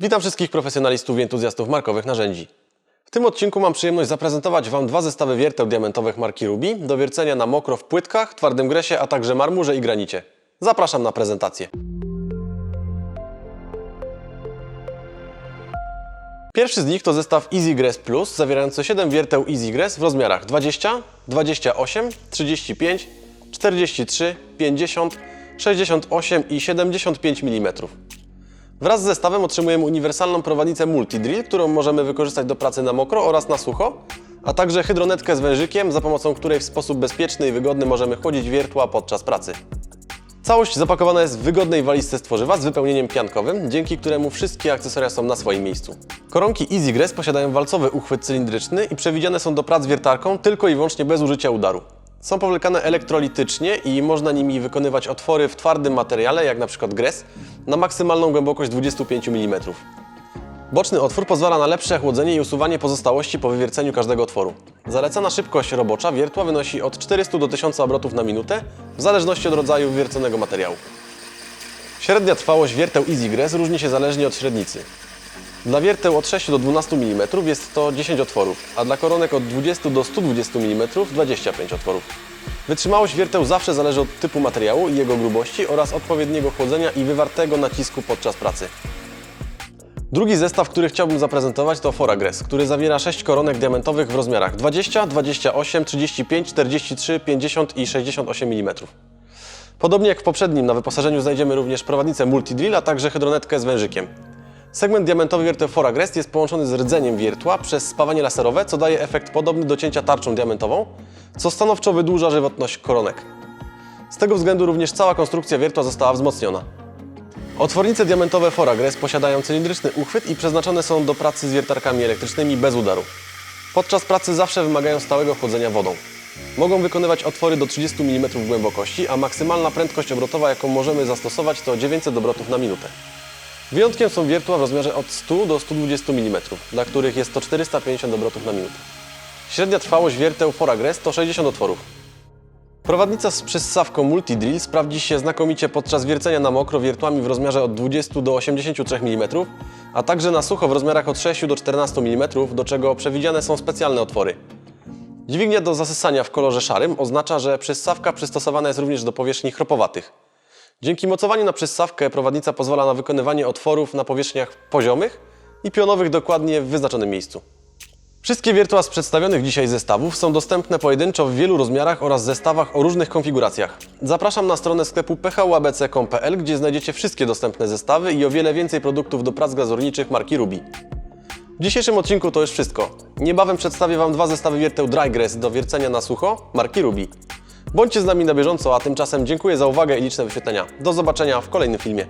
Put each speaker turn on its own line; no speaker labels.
Witam wszystkich profesjonalistów i entuzjastów markowych narzędzi. W tym odcinku mam przyjemność zaprezentować Wam dwa zestawy wierteł diamentowych marki Ruby do wiercenia na mokro w płytkach, twardym gresie, a także marmurze i granicie. Zapraszam na prezentację. Pierwszy z nich to zestaw EasyGress Plus zawierający 7 wierteł EasyGress w rozmiarach 20, 28, 35, 43, 50, 68 i 75 mm. Wraz z zestawem otrzymujemy uniwersalną prowadnicę multidrill, którą możemy wykorzystać do pracy na mokro oraz na sucho, a także hydronetkę z wężykiem, za pomocą której w sposób bezpieczny i wygodny możemy chłodzić wiertła podczas pracy. Całość zapakowana jest w wygodnej walizce z tworzywa z wypełnieniem piankowym, dzięki któremu wszystkie akcesoria są na swoim miejscu. Koronki EasyGress posiadają walcowy uchwyt cylindryczny i przewidziane są do prac wiertarką tylko i wyłącznie bez użycia udaru. Są powlekane elektrolitycznie i można nimi wykonywać otwory w twardym materiale, jak np. gres, na maksymalną głębokość 25 mm. Boczny otwór pozwala na lepsze chłodzenie i usuwanie pozostałości po wywierceniu każdego otworu. Zalecana szybkość robocza wiertła wynosi od 400 do 1000 obrotów na minutę, w zależności od rodzaju wywierconego materiału. Średnia trwałość wierteł EasyGress różni się zależnie od średnicy. Dla wierteł od 6 do 12 mm jest to 10 otworów, a dla koronek od 20 do 120 mm 25 otworów. Wytrzymałość wierteł zawsze zależy od typu materiału i jego grubości oraz odpowiedniego chłodzenia i wywartego nacisku podczas pracy. Drugi zestaw, który chciałbym zaprezentować to Foragress, który zawiera 6 koronek diamentowych w rozmiarach 20, 28, 35, 43, 50 i 68 mm. Podobnie jak w poprzednim, na wyposażeniu znajdziemy również prowadnicę multidrill, a także hydronetkę z wężykiem. Segment diamentowy wierteł Foragress jest połączony z rdzeniem wiertła przez spawanie laserowe, co daje efekt podobny do cięcia tarczą diamentową, co stanowczo wydłuża żywotność koronek. Z tego względu również cała konstrukcja wiertła została wzmocniona. Otwornice diamentowe Foragress posiadają cylindryczny uchwyt i przeznaczone są do pracy z wiertarkami elektrycznymi bez udaru. Podczas pracy zawsze wymagają stałego chłodzenia wodą. Mogą wykonywać otwory do 30 mm głębokości, a maksymalna prędkość obrotowa, jaką możemy zastosować, to 900 obrotów na minutę. Wyjątkiem są wiertła w rozmiarze od 100 do 120 mm, dla których jest to 450 obrotów na minutę. Średnia trwałość wierteł Foragress to 60 otworów. Prowadnica z przyssawką Multidrill sprawdzi się znakomicie podczas wiercenia na mokro wiertłami w rozmiarze od 20 do 83 mm, a także na sucho w rozmiarach od 6 do 14 mm, do czego przewidziane są specjalne otwory. Dźwignia do zasysania w kolorze szarym oznacza, że przyssawka przystosowana jest również do powierzchni chropowatych. Dzięki mocowaniu na przyssawkę prowadnica pozwala na wykonywanie otworów na powierzchniach poziomych i pionowych dokładnie w wyznaczonym miejscu. Wszystkie wiertła z przedstawionych dzisiaj zestawów są dostępne pojedynczo w wielu rozmiarach oraz zestawach o różnych konfiguracjach. Zapraszam na stronę sklepu phubc.com.pl, gdzie znajdziecie wszystkie dostępne zestawy i o wiele więcej produktów do prac glazurniczych marki Ruby. W dzisiejszym odcinku to już wszystko. Niebawem przedstawię Wam dwa zestawy wierteł Drygrass do wiercenia na sucho marki Ruby. Bądźcie z nami na bieżąco, a tymczasem dziękuję za uwagę i liczne wyświetlenia. Do zobaczenia w kolejnym filmie.